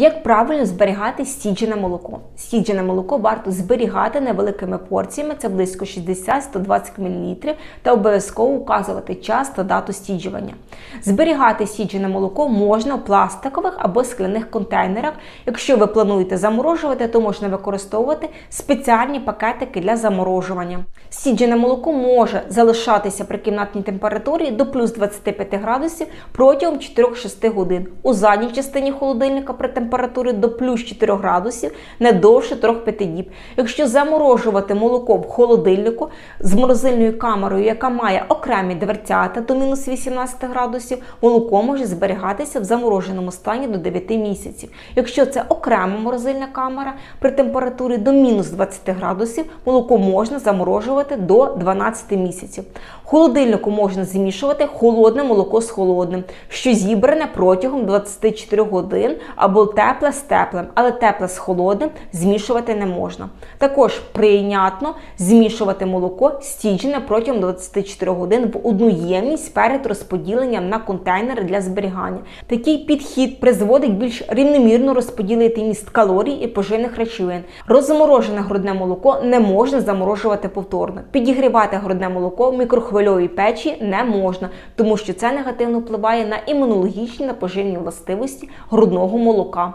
Як правильно зберігати стіджене молоко? Стіджене молоко варто зберігати невеликими порціями, це близько 60-120 мл, та обов'язково указувати час та дату стіджування. Зберігати стіджене молоко можна в пластикових або скляних контейнерах. Якщо ви плануєте заморожувати, то можна використовувати спеціальні пакетики для заморожування. Стіджене молоко може залишатися при кімнатній температурі до плюс 25 градусів протягом 4-6 годин. У задній частині холодильника при температурі до плюс 4 градусів не довше 3-5 діб. Якщо заморожувати молоко в холодильнику з морозильною камерою, яка має окремі дверцята до мінус 18 градусів, молоко може зберігатися в замороженому стані до 9 місяців. Якщо це окрема морозильна камера при температурі до мінус 20 градусів, молоко можна заморожувати до 12 місяців. Холодильнику можна змішувати холодне молоко з холодним, що зібране протягом 24 годин або тепле з теплим, але тепле з холодним змішувати не можна. Також прийнятно змішувати молоко стіджене протягом 24 годин в одну ємність перед розподіленням на контейнери для зберігання. Такий підхід призводить більш рівномірно розподілити міст калорій і поживних речовин. Розморожене грудне молоко не можна заморожувати повторно. Підігрівати грудне молоко в мікрохвильовій печі не можна, тому що це негативно впливає на імунологічні та поживні властивості грудного молока.